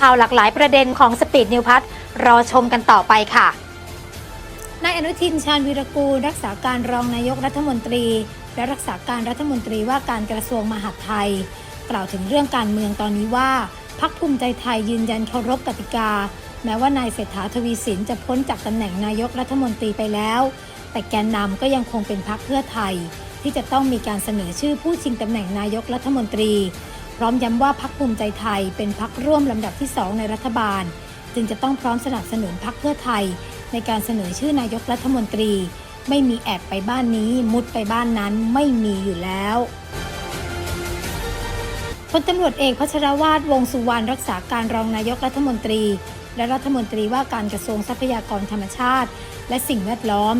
ข่าวหลากหลายประเด็นของสปีดนิวพัทรอชมกันต่อไปค่ะนายอนุทินชาญวีรกูลรักษาการรองนายกรัฐมนตรี และรักษาการรัฐมนตรีว่าการกระทรวงมหาดไทย กล่าวถึงเรื่องการเมืองตอนนี้ว่าพักภูมิใจไทยยืนยันเคารพกติกา แม้ว่านายเศรษฐาทวีสินจะพ้นจากตำแหน่งนายกรัฐมนตรีไปแล้ว แต่แกนนำก็ยังคงเป็นพักเพื่อไทย ที่จะต้องมีการเสนอชื่อผู้ชิงตำแหน่งนายกรัฐมนตรี พร้อมย้ำว่าพักภูมิใจไทยเป็นพักร่วมลำดับที่สองในรัฐบาล จึงจะต้องพร้อมสนับสนุนพักเพื่อไทย ในการเสนอชื่อนายกรัฐมนตรี ไม่มีแอบไปบ้านนี้ มุดไปบ้านนั้นไม่มีอยู่แล้วพลตำรวจเอกพัชรวาทวงสุวรรณรักษาการรองนายกรัฐมนตรี และรัฐมนตรีว่าการกระทรวงทรัพยากรธรรมชาติ และสิ่งแวดล้อม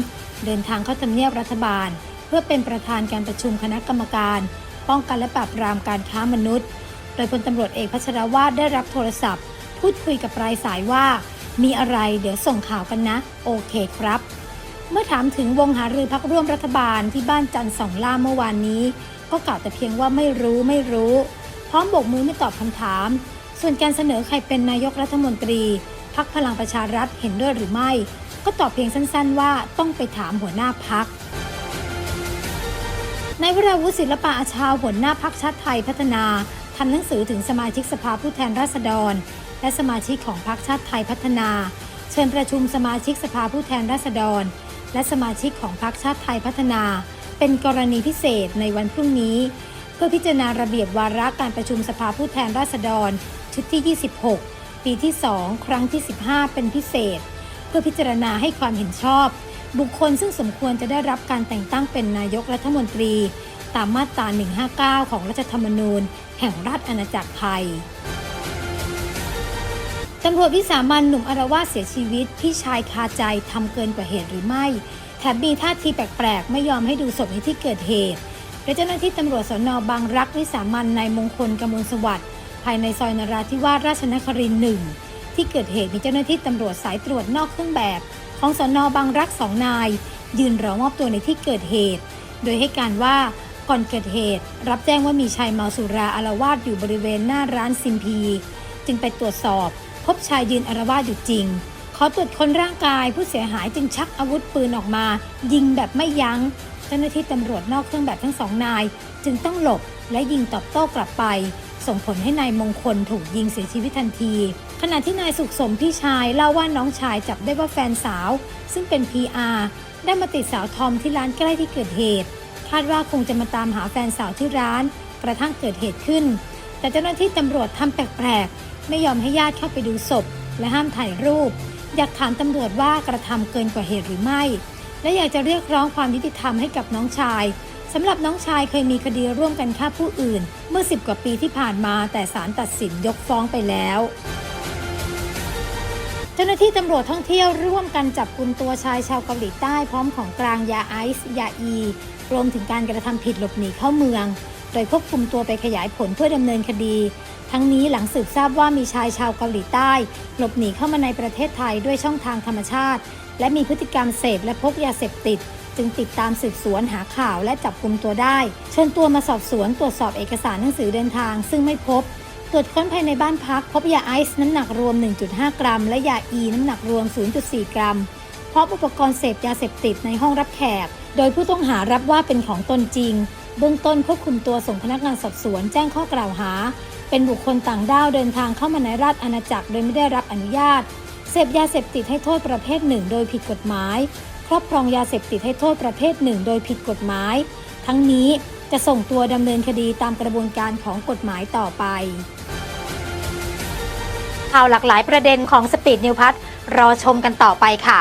เดินทางเข้าทำเนียบรัฐบาล เพื่อเป็นประธานการประชุมคณะกรรมการ ป้องกันและปราบปรามการค้ามนุษย์ โดยพลตำรวจเอกพัชรวาทได้รับโทรศัพท์ พูดคุยกับปลายสายว่า มีอะไรเดี๋ยวส่งข่าวกันนะ โอเคครับ เมื่อถามถึงวงหารือพักร่วมรัฐบาลที่บ้านจันทร์สองล่าเมื่อวานนี้ ก็กล่าวแต่เพียงว่าไม่รู้ไม่รู้ พร้อมโบกมือไม่ตอบคำถาม ส่วนการเสนอใครเป็นนายกรัฐมนตรีพักพลังประชารัฐเห็นด้วยหรือไม่ ก็ตอบเพียงสั้นๆว่าต้องไปถามหัวหน้าพัก ในวราวุฒิศิลปะอาชาวหัวหน้าพักชาติไทยพัฒนาทำหนังสือถึงสมาชิกสภาผู้แทนราษฎร และสมาชิกของพรรคชาติไทยพัฒนา เชิญประชุมสมาชิกสภาผู้แทนราษฎร และสมาชิกของพรรคชาติไทยพัฒนา เป็นกรณีพิเศษในวันพรุ่งนี้ เพื่อพิจารณาระเบียบวาระการประชุมสภาผู้แทนราษฎร ชุดที่ 26 ปีที่ 2 ครั้งที่ 15 เป็นพิเศษ เพื่อพิจารณาให้ความเห็นชอบ บุคคลซึ่งสมควรจะได้รับการแต่งตั้งเป็นนายกรัฐมนตรี ตามมาตรา 159 ของรัฐธรรมนูญ แห่งราชอาณาจักรไทยตำรวจวิสามันหนุ่มอารวาสเสียชีวิต พี่ชายคาใจทำเกินกว่าเหตุหรือไม่ แถมมีท่าทีแปลกๆ ไม่ยอมให้ดูศพในที่เกิดเหตุและเจ้าหน้าที่ตำรวจสนบางรักวิสามันนายมงคลกมลสวัสดิ์ภายในซอยนราธิวาสราชนครินทร์หนึ่งที่เกิดเหตุมีเจ้าหน้าที่ตำรวจสายตรวจนอกเครื่องแบบ ของสนอบางรักสองนาย ยืนรอมอบตัวในที่เกิดเหตุ โดยให้การว่าก่อนเกิดเหตุ รับแจ้งว่ามีชายเมาสุราอารวาสอยู่บริเวณหน้าร้านซิมพี จึงไปตรวจสอบ พบชายยืนอารวาสอยู่จริง ขอตรวจคนร่างกายผู้เสียหายจึงชักอาวุธปืนออกมา ยิงแบบไม่ยัง้ง เจ้าหน้าที่ตำรวจนอกเครื่องแบบทั้งสองนาย จึงต้องหลบและยิงตอบโต้กลับไป ส่งผลให้นายมงคลถูกยิงเสียชีวิตทันที ขณะที่นายสุขสมพี่ชายเล่าว่าน้องชายจับได้ว่าแฟนสาว ซึ่งเป็น PR ได้มาติดสาวทอมที่ร้านใกล้ที่เกิดเหตุ คาดว่าคงจะมาตามหาแฟนสาวที่ร้าน กระทั่งเกิดเหตุขึ้น แต่เจ้าหน้าที่ตำรวจทำแปลกๆ ไม่ยอมให้ญาติเข้าไปดูศพ และห้ามถ่ายรูป อยากถามตำรวจว่ากระทำเกินกว่าเหตุหรือไม่ และอยากจะเรียกร้องความยุติธรรมให้กับน้องชาย สำหรับน้องชายเคยมีคดีร่วมกันฆ่าผู้อื่น เมื่อ 10 กว่าปีที่ผ่านมาแต่ศาลตัดสินยกฟ้องไปแล้วเจ้าหน้าที่ตำรวจท่องเที่ยวร่วมกันจับกุมตัวชายชาวเกาหลีใต้พร้อมของกลางยาไอซ์ยาอีรวมถึงการกระทำผิดหลบหนีเข้าเมือง โดยควบคุมตัวไปขยายผลเพื่อดำเนินคดี ทั้งนี้หลังสืบทราบว่ามีชายชาวเกาหลีใต้ หลบหนีเข้ามาในประเทศไทยด้วยช่องทางธรรมชาติ และมีพฤติกรรมเสพและพกยาเสพติด จึงติดตามสืบสวนหาข่าวและจับกลุ่มตัวได้ เชิญตัวมาสอบสวนตรวจสอบเอกสารหนังสือเดินทาง ซึ่งไม่พบ ตรวจค้นภายในบ้านพัก พบยาไอซ์น้ำหนักรวม 1.5 กรัม และยาอีน้ำหนักรวม 0.4 กรัมพร้อมอุปกรณ์เสพยาเสพติดในห้องรับแขก โดยผู้ต้องหารับว่าเป็นของตนจริง เบื้องต้นควบคุมตัวส่งพนักงานสอบสวนแจ้งข้อกล่าวหา เป็นบุคคลต่างด้าวเดินทางเข้ามาในราชอาณาจักรโดยไม่ได้รับอนุญาต เสพยาเสพติดให้โทษประเภทหนึ่ง โดยผิดกฎหมาย รอบครองยาเสพติดให้โทษประเภทหนึ่งโดยผิดกฎหมาย ทั้งนี้จะส่งตัวดำเนินคดีตามกระบวนการของกฎหมายต่อไปข่าวหลากหลายประเด็นของสปีดนิวพัทรอชมกันต่อไปค่ะ